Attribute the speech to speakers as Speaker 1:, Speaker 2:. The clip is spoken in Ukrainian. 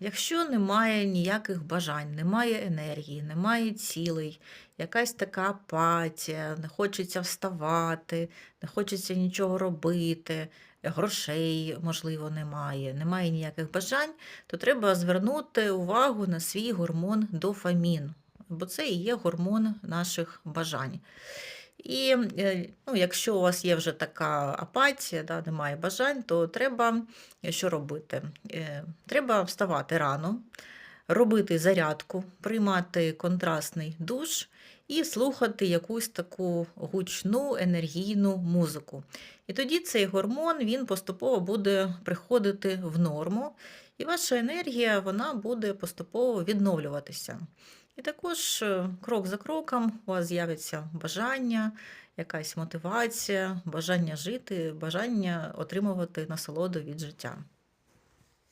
Speaker 1: Якщо немає ніяких бажань, немає енергії, немає цілей, якась така апатія, не хочеться вставати, не хочеться нічого робити, грошей, можливо, немає, немає ніяких бажань, то треба звернути увагу на свій гормон дофамін, бо це і є гормон наших бажань. І е, ну, якщо у вас є вже така апатія, да, немає бажань, то треба е, що робити? Е, Треба вставати рано, робити зарядку, приймати контрастний душ і слухати якусь таку гучну енергійну музику. І тоді цей гормон він поступово буде приходити в норму, і ваша енергія вона буде поступово відновлюватися. І також е, крок за кроком у вас з'явиться бажання, якась мотивація, бажання жити, бажання отримувати насолоду від життя.